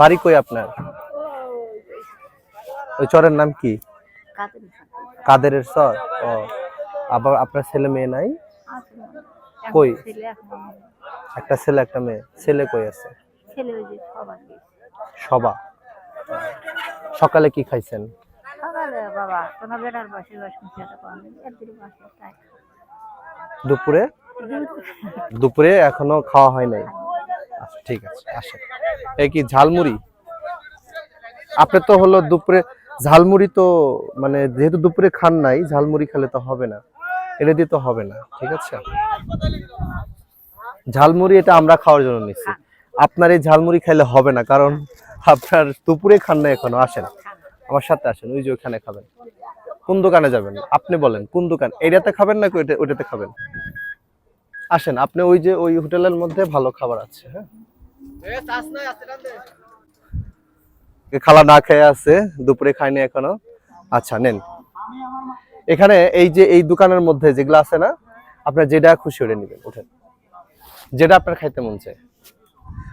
বাড়ি কই আপনার? ওই চরের নাম কি? কাদের কাদেরের চর ও আবার আপনার ছেলে মেয়ে নাই? কই? একটা ছেলে একটা মেয়ে। ছেলে কই আছে। সবা। সকালে কি খাইছেন? দুপুরে। দুপুরে এখনও খাওয়া হয় নাই? আচ্ছা ঠিক আছে আসেন। এই কি ঝালমুড়ি? আপনি তো হলো দুপুরে, ঝালমুড়ি তো মানে যেহেতু দুপুরে খান নাই, ঝালমুড়ি খেলে তো হবে না। এটা দিয়ে তো হবে না, ঠিক আছে? ঝালমুড়ি এটা আমরা খাওয়ার জন্য নিচ্ছি। আপনার এই ঝালমুড়ি খাইলে হবে না, কারণ আপনার দুপুরে খান না এখনও, আসেন। আমার সাথে আসেন, ওই যে ওইখানে খাবেন। কোন দোকানে যাবেন? আপনি বলেন, কোন দোকান? এটাতে খাবেন নাকি ওইটা ওইটাতে খাবেন? আসেন, আপনি ওই যে ওই হোটেলের মধ্যে ভালো খাবার আছে হ্যাঁ? খালা না খেয়ে আছে, দুপুরে খায়নি এখনও। আচ্ছা নেন। এখানে এই যে, এই দোকানের মধ্যে যেগুলো আছে না, আপনার যেটা খুশি ওটা নেবেন, ওঠেন। যেটা আপনার খাইতে মন চায়।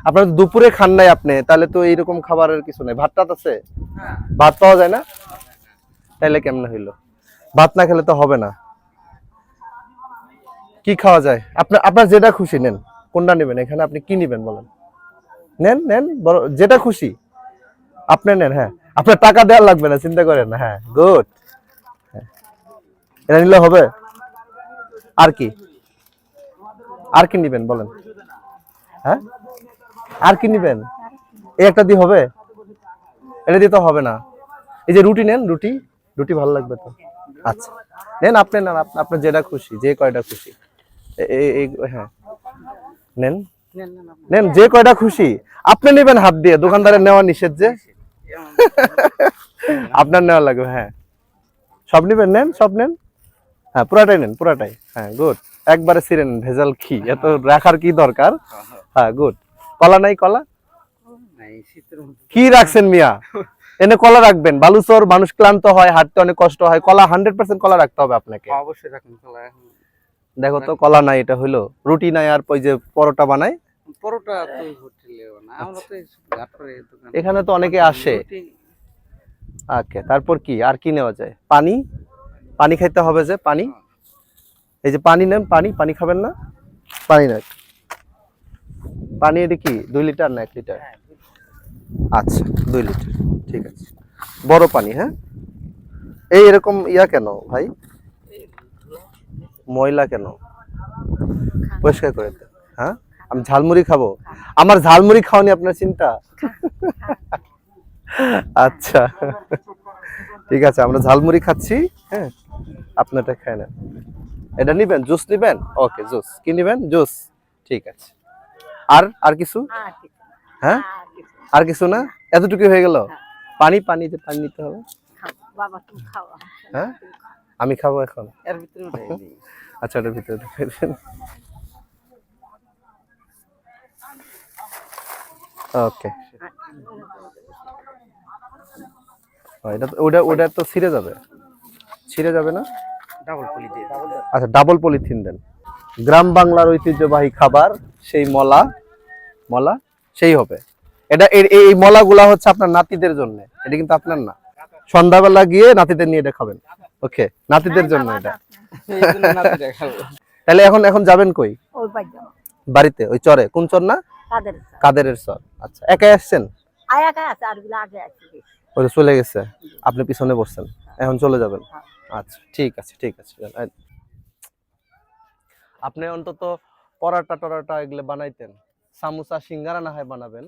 আপনার দুপুরে খান নাই আপনি, তাহলে তো এইরকম খাবারের কিছু নাই। ভাত টাত আছে? ভাত পাওয়া যায় না? তাইলে কেমন হইল? ভাত না খেলে তো হবে না। কি খাওয়া যায়? আপনার আপনার যেটা খুশি নেন, কোনটা নেবেন? এখানে আপনি কি নেবেন বলেন? নেন নেন বড়- যেটা খুশি। আপনি নেন হ্যাঁ। আপনার টাকা দেওয়া লাগবে না, চিন্তা করেন হ্যাঁ গুড এটা নিলে হবে? আর কি? আর কি নিবেন, বলেন। হ্যাঁ? আর কি নিবেন? এই একটা দিয়ে হবে? এটা দিয়ে তো হবে না। এই যে রুটি নেন, রুটি। রুটি ভালো লাগবে তো। আচ্ছা। নেন, আপনি নেন আপ- আপনার যেটা খুশি, যে কয়টা খুশি। হ্যাঁ। নেন। নেন যে কয়টা খুশি। আপনি নেবেন হাত দিয়ে দোকানদারের নেওয়া নিষেধ যে। আপনার নেওয়া লাগবে হ্যাঁ। সব নেবেন নেন সব নেন। হ্যাঁ পুরাটাই নেন পুরাটাই। হ্যাঁ গুড। একবারে ছিঁড়ে নেন ভেজাল কি এত রাখার কি দরকার? হ্যাঁ গুড। কলা নাই কলা? কি রাখছেন মিয়া? এনে কলা রাখবেন। বালুচর মানুষ ক্লান্ত হয় হাঁটতে অনেক কষ্ট হয়। কলা হান্ড্রেড পার্সেন্ট কলা রাখতে হবে আপনাকে। অবশ্যই রাখুন কলা দেখো তো কলা নাই এটা হইল। রুটি নাই আর ওই যে পরোটা বানাই পরোটা তো না আমরা তো ঘাটরে দোকান এখানে তো অনেকে আসে। ওকে তারপর কি? আর কি নেওয়া যায়? পানি? পানি খাইতে হবে যে পানি? এই যে পানি নেন পানি পানি খাবেন না? পানি নেন পানি এটা কি? দুই লিটার না এক লিটার? আচ্ছা দুই লিটার। ঠিক আছে। বড় পানি হ্যাঁ? এই এরকম ইয়া কেন ভাই? ময়লা কেন? পরিষ্কার করে দেন। হ্যাঁ? আমি ঝালমুড়ি খাব। আমার ঝালমুড়ি খাওয়ানি আপনার চিন্তা? আচ্ছা। ঠিক আছে আমরা ঝালমুড়ি খাচ্ছি হ্যাঁ। আপনারটা খাই না এটা নিবেন? জুস নিবেন? Okay juice. কি নিবেন? জুস। ঠিক আছে। আর আর কিছু? হ্যাঁ? আর কিছু না। এতটুকু হয়ে গেল? পানি পানি যে পানি নিতে হবে? বাবা তুমি খাওয়া হ্যাঁ? আমি খাব এখন। এর ভিতরে ওটাই আচ্ছা ওটার ভিতরে ঢুকিয়ে দেন ওকে এটা তো- ওটা ওটা তো ছিঁড়ে যাবে। ছিঁড়ে যাবে না? ডাবল পলি দিয়ে ডাবল আচ্ছা ডাবল পলিথিন দেন গ্রাম বাংলার ঐতিহ্যবাহী খাবার সেই মলা মলা সেই হবে। এটা এই এই মলাগুলা হচ্ছে আপনার নাতিদের জন্য। এটা কিন্তু আপনার না। সন্ধ্যাবেলা গিয়ে নাতিদের নিয়ে এটা খাবেন। ওকে নাতিদের জন্য এটা। তাহলে এখন এখন যাবেন কই? বাড়িতে ওই চরে। কোন চর না? কাদেরের স্যার। আচ্ছা একাই আসছেন? আয়া কায় আছে আরগুলো আগে আছে বেশি। চলে গেছে? আপনি পিছনে বসছেন। এখন চলে যাবেন? আচ্ছা ঠিক আছে ঠিক আছে আপনি অন্তত পরাটা টরাটা এগুলো বানাইতেন। সামোসা সিঙ্গারা না হয় বানাবেন?